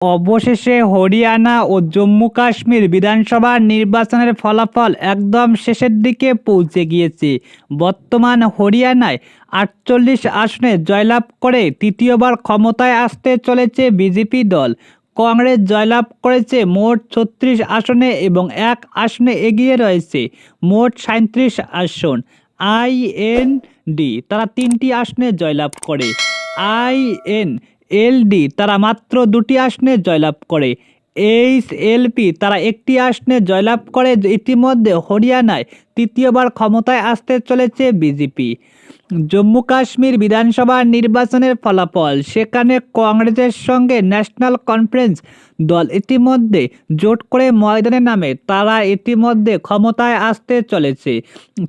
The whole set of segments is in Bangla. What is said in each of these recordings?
অবশেষে হরিয়ানা ও জম্মু কাশ্মীর বিধানসভা নির্বাচনের ফলাফল একদম শেষের দিকে পৌঁছে গিয়েছে। বর্তমান হরিয়ানায় আটচল্লিশ আসনে জয়লাভ করে তৃতীয়বার ক্ষমতায় আসতে চলেছে বিজেপি দল। কংগ্রেস জয়লাভ করেছে মোট ছত্রিশ আসনে এবং এক আসনে এগিয়ে রয়েছে মোট সাঁত্রিশ আসন। আইএনডি তারা তিনটি আসনে জয়লাভ করে। আইএন এলডি তারা মাত্র দুটি আসনে জয়লাভ করে। এইচ এলপি তারা একটি আসনে জয়লাভ করে ইতিমধ্যে হরিয়ানায় তৃতীয়বার ক্ষমতায় আসতে চলেছে বিজেপি। জম্মু কাশ্মীর বিধানসভা নির্বাচনের ফলাফল, সেখানে কংগ্রেসের সঙ্গে ন্যাশনাল কনফারেন্স দল ইতিমধ্যে জোট করে ময়দানে নামে, তারা ইতিমধ্যে ক্ষমতায় আসতে চলেছে।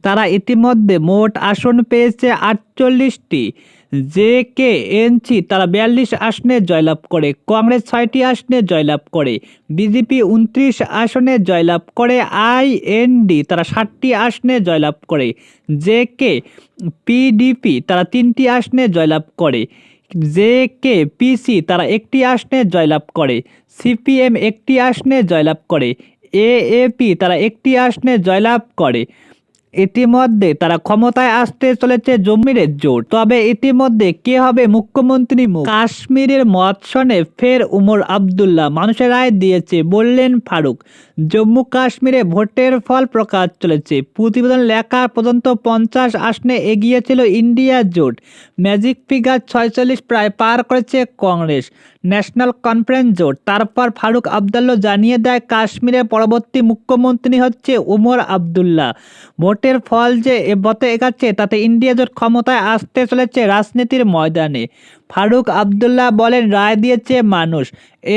তারা ইতিমধ্যে মোট আসন পেয়েছে আটচল্লিশটি। জে কে এনসি তারা বিয়াল্লিশ আসনে জয়লাভ করে, কংগ্রেস ছয়টি আসনে জয়লাভ করে, বিজেপি উনত্রিশ আসনে জয়লাভ করে, আইএনডি তারা ষাটটি আসনে জয়লাভ করে জে কে পিডিপি তারা তিনটি আসনে জয়লাভ করে জে কে পিসি তারা একটি আসনে জয়লাভ করে, সিপিএম একটি আসনে জয়লাভ করে, এএপি তারা একটি আসনে জয়লাভ করে। ইতিমধ্যে তারা ক্ষমতায় আসতে চলেছে জম্মুরের জোট। তবে ইতিমধ্যে কে হবে মুখ্যমন্ত্রী মুখ? কাশ্মীরের মত শোনে ফের উমর আবদুল্লাহ মানুষের রায় দিয়েছে বললেন ফারুক। জম্মু কাশ্মীরে ভোটের ফল প্রকাশ চলেছে। প্রতিবেদন লেখা পর্যন্ত পঞ্চাশ আসনে এগিয়েছিল ইন্ডিয়া জোট। ম্যাজিক ফিগার ছয়চল্লিশ প্রায় পার করেছে কংগ্রেস ন্যাশনাল কনফারেন্স জোট। তারপর ফারুক আবদুল্লাহ জানিয়ে দেয় কাশ্মীরের পরবর্তী মুখ্যমন্ত্রী হচ্ছে উমর আবদুল্লাহ। ভোটের ফল যে এ এগাচ্ছে তাতে ইন্ডিয়া জোট ক্ষমতায় আসতে চলেছে রাজনীতির ময়দানে। ফারুক আবদুল্লাহ বলেন, রায় দিয়েছে মানুষ।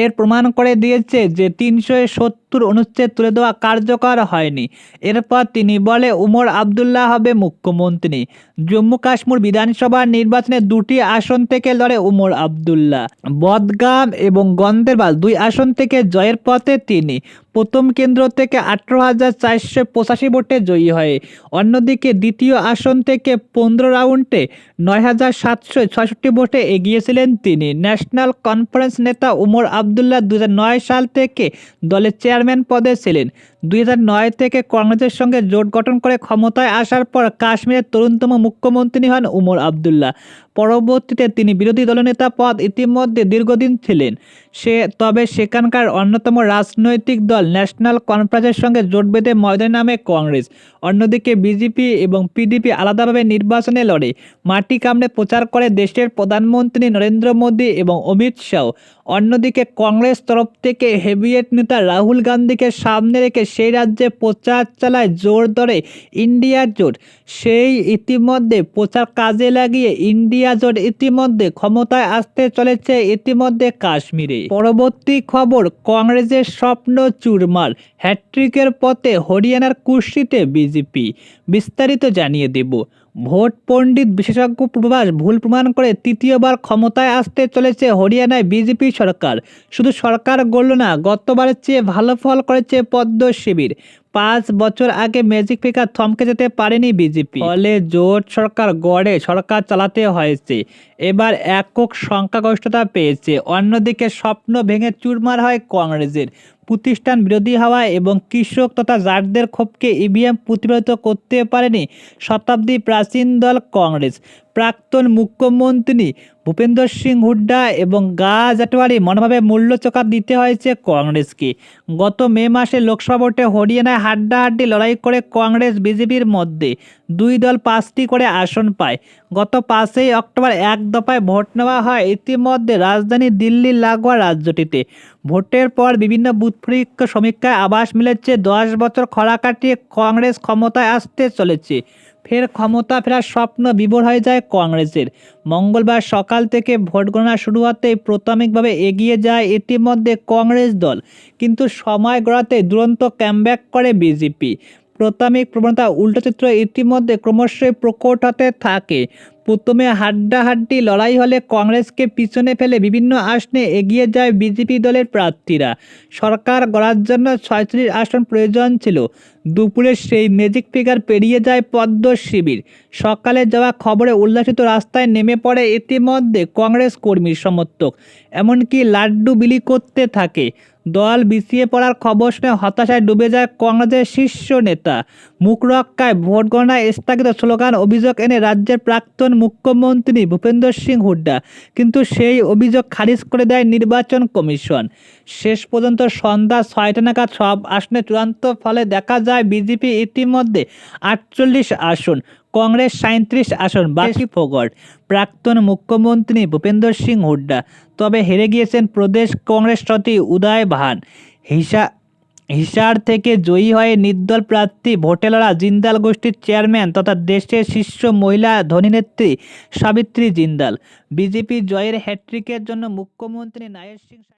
এর প্রমাণ করে দিয়েছে যে তিনশো সত্তর অনুচ্ছেদ তুলে দেওয়া কার্যকর হয়নি। এরপর তিনি বলে, উমর আবদুল্লাহ হবে মুখ্যমন্ত্রী। জম্মু কাশ্মীর বিধানসভা নির্বাচনে দুটি আসন থেকে লড়ে উমর আবদুল্লাহ। বদগাম এবং গন্দেরবাল দুই আসন থেকে জয়ের পথে তিনি। প্রথম কেন্দ্র থেকে আঠেরো হাজার চারশো পঁচাশি ভোটে জয়ী হয়। অন্যদিকে দ্বিতীয় আসন থেকে পনেরো রাউন্ডে নয় হাজার সাতশো ছয়ষট্টি ভোটে এগিয়েছিলেন তিনি। ন্যাশনাল কনফারেন্স নেতা উমর আবদুল্লাহ দু সাল থেকে দলের চেয়ারম্যান পদে ছিলেন। দুই থেকে কংগ্রেসের সঙ্গে জোট গঠন করে ক্ষমতায় আসার পর কাশ্মীরের তরুণতম মুখ্যমন্ত্রী হন উমর আবদুল্লাহ। পরবর্তীতে তিনি বিরোধী দলনেতা পদ ইতিমধ্যে দীর্ঘদিন ছিলেন। সে, তবে সেখানকার অন্যতম রাজনৈতিক দল ন্যাশনাল কনফারেন্সের সঙ্গে জোট বেঁধে ময়দানে নামে কংগ্রেস। অন্যদিকে বিজেপি এবং পিডিপি আলাদাভাবে নির্বাচনে লড়ে। মাটি কামড়ে প্রচার করে দেশের প্রধানমন্ত্রী নরেন্দ্র মোদী এবং অমিত শাহ। অন্যদিকে কংগ্রেস তরফ থেকে হেভিয়েট নেতা রাহুল গান্ধীকে সামনে রেখে সেই রাজ্যে প্রচার চালায় জোর ধরে ইন্ডিয়া জোট। সেই ইতিমধ্যে প্রচার কাজে লাগিয়ে ইন্ডিয়া জোট ইতিমধ্যে ক্ষমতায় আসতে চলেছে, ইতিমধ্যে কাশ্মীরে। পরবর্তী খবর, কংগ্রেসের স্বপ্ন চুরমার হ্যাট্রিকের পথে হরিয়ানার কুর্সিতে বিজেপি। বিস্তারিত জানিয়ে দেব। ভোট পণ্ডিত বিশেষজ্ঞ পূর্বাভাস ভুল প্রমাণ করে তৃতীয়বার ক্ষমতায় আসতে চলেছে হরিয়ানায় বিজেপি সরকার। শুধু সরকার গড়ল না, গতবারের চেয়ে ভালো ফল করেছে পদ্ম শিবির। পাঁচ বছর আগে ম্যাজিক ফিকার থমকে যেতে পারেনি বিজেপি। ফলে জোট সরকার গড়ে সরকার চালাতে হয়েছে। এবার একক সংখ্যাগরিষ্ঠতা পেয়েছে। অন্যদিকে স্বপ্ন ভেঙে চুরমার হয় কংগ্রেসের। প্রতিষ্ঠান বিরোধী হওয়া এবং কৃষক তথা জাটদের ক্ষোভকে ইভিএম প্রতিরোধ করতে পারেনি শতাব্দী প্রাচীন দল কংগ্রেস। প্রাক্তন মুখ্যমন্ত্রী ভূপেন্দ্র সিং হুড্ডা এবং গা জাটওয়ারি মনোভাবে মূল্য চোকা দিতে হয়েছে কংগ্রেসকে। গত মে মাসে লোকসভা ভোটে হরিয়ানায় হাড্ডাহাড্ডি লড়াই করে কংগ্রেস বিজেপির মধ্যে দুই দল পাঁচটি করে আসন পায়। গত পাঁচই অক্টোবর এক দফায় ভোট নেওয়া হয়। ইতিমধ্যে রাজধানী দিল্লির লাগোয়া রাজ্যটিতে। ভোটের পর বিভিন্ন বুথ পরীক্ষা সমীক্ষায় আবাস মিলেছে, দশ বছর খরা কাটিয়ে কংগ্রেস ক্ষমতায় আসতে চলেছে। ফের ক্ষমতা ফেরার স্বপ্ন বিভোর হয়ে যায় কংগ্রেসের। মঙ্গলবার সকাল থেকে ভোট গণনা শুরু হতেই প্রাথমিকভাবে এগিয়ে যায় ইতিমধ্যে কংগ্রেস দল। কিন্তু সময় গড়াতে দুরন্ত ক্যামব্যাক করে বিজেপি। প্রাথমিক প্রবণতা উল্টো চিত্র ইতিমধ্যে ক্রমশই প্রকট হতে থাকে। প্রথমে হাড্ডাহাড্ডি লড়াই হলে কংগ্রেসকে পিছনে ফেলে বিভিন্ন আসনে এগিয়ে যায় বিজেপি দলের প্রার্থীরা। সরকার গড়ার জন্য ছয়চল্লিশ আসন প্রয়োজন ছিল। দুপুরে সেই ম্যাজিক ফিগার পেরিয়ে যায় পদ্ম শিবির। সকালে যাওয়া খবরে উল্লাসিত রাস্তায় নেমে পড়ে ইতিমধ্যে কংগ্রেস কর্মী সমর্থক। এমনকি লাড্ডু বিলি করতে থাকে। দল বিছিয়ে পড়ার খবর শুনে হতাশায় ডুবে যায় কংগ্রেসের শীর্ষ নেতা। মুখ রক্ষায় ভোট গণনায় স্থগিত স্লোগান অভিযোগ এনে রাজ্যের প্রাক্তন মুখ্যমন্ত্রী ভূপেন্দ্র সিং হুড্ডা। কিন্তু সেই অভিযোগ খারিজ করে দেয় নির্বাচন কমিশন। শেষ পর্যন্ত সন্ধ্যা ছয়টা নাগাদ সব আসনে চূড়ান্ত ফলে দেখা যায় বিজেপি ইতিমধ্যে আটচল্লিশ আসন, কংগ্রেস সাঁত্রিশ আসন, বাকি ফোগট। প্রাক্তন মুখ্যমন্ত্রী ভূপেন্দ্র সিং হুড্ডা, তবে হেরে গিয়েছেন প্রদেশ কংগ্রেস সতী উদয় ভান। হিসা, হিসার থেকে জয়ী হয়ে নির্দল প্রার্থী ভোটেলরা জিন্দাল গোষ্ঠীর চেয়ারম্যান তথা দেশের শীর্ষ মহিলা ধনীনেত্রী সাবিত্রী জিন্দাল। বিজেপি জয়ের হ্যাট্রিকের জন্য মুখ্যমন্ত্রী নায়ের সিং